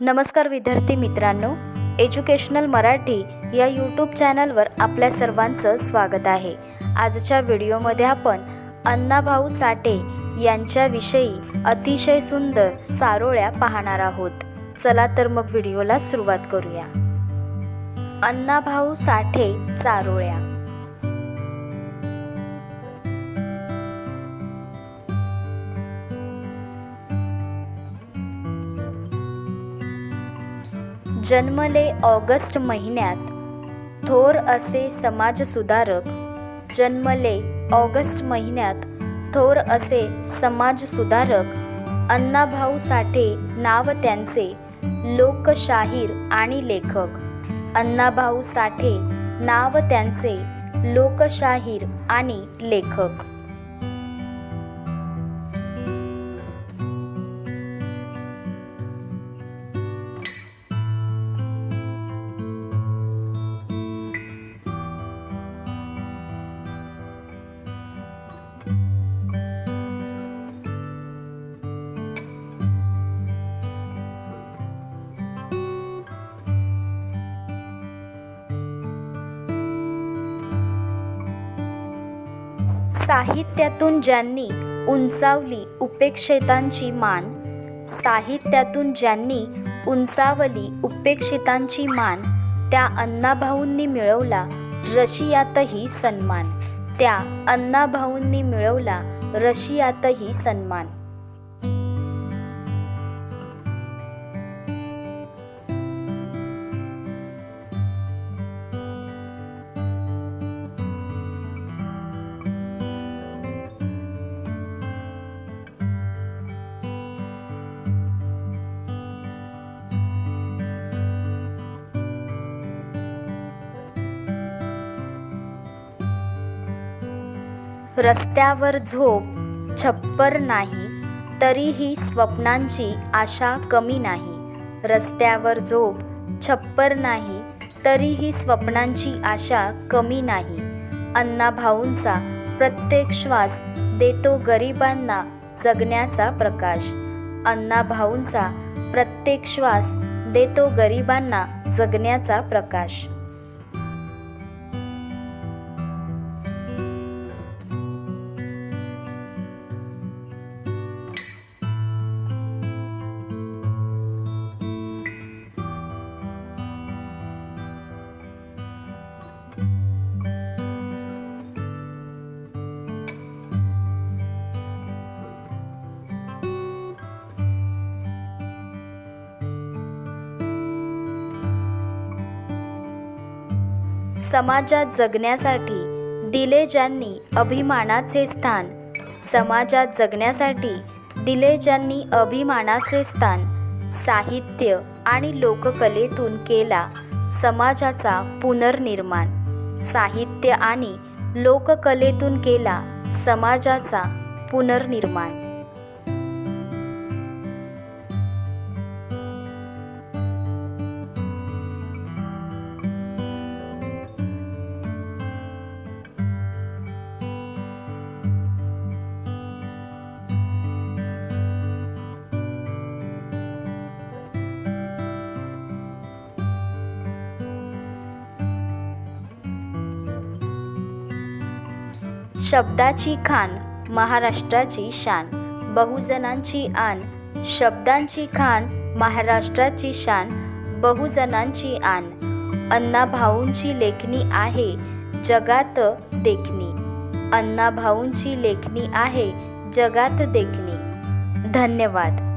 नमस्कार विद्यार्थी मित्रांनो एज्युकेशनल मराठी या यूट्यूब चॅनलवर आपल्या सर्वांचं स्वागत आहे. आजच्या व्हिडिओमध्ये आपण अण्णाभाऊ साठे यांच्याविषयी अतिशय सुंदर सारोळ्या पाहणार आहोत. चला तर मग व्हिडिओला सुरुवात करूया. अण्णाभाऊ साठे चारोळ्या जन्मले ऑगस्ट महिन्यात. थोर असे समाजसुधारक जन्मले ऑगस्ट महिन्यात. थोर असे समाजसुधारक अण्णाभाऊ साठे नाव त्यांचे लोकशाहीर आणि लेखक. अण्णाभाऊ साठे नाव त्यांचे लोकशाहीर आणि लेखक. साहित्यातून ज्यांनी उंचावली उपेक्षितांची मान साहित्यातून ज्यांनी उंचावली उपेक्षितांची मान त्या अण्णाभाऊंनी मिळवला रशियातही सन्मान. त्या अण्णाभाऊंनी मिळवला रशियातही सन्मान. रस्त्यावर झोप छप्पर नाही तरीही स्वप्नांची आशा कमी नाही. रस्त्यावर झोप छप्पर नाही तरीही स्वप्नांची आशा कमी नाही. अण्णाभाऊंचा प्रत्येक श्वास देतो गरिबांना जगण्याचा प्रकाश. अण्णाभाऊंचा प्रत्येक श्वास देतो गरिबांना जगण्याचा प्रकाश. समाजात जगण्यासाठी दिले ज्यांनी अभिमानाचे स्थान समाजात जगण्यासाठी दिले ज्यांनी अभिमानाचे स्थान साहित्य आणि लोककलेतून केला समाजाचा पुनर्निर्माण साहित्य आणि लोककलेतून केला समाजाचा पुनर्निर्माण. शब्दाची खान महाराष्ट्राची शान. बहुजनांची आण शब्दांची खान महाराष्ट्राची शान बहुजनांची आण अण्णाभाऊंची लेखणी आहे जगात देखणी. अण्णाभाऊंची लेखणी आहे जगात देखणी. धन्यवाद.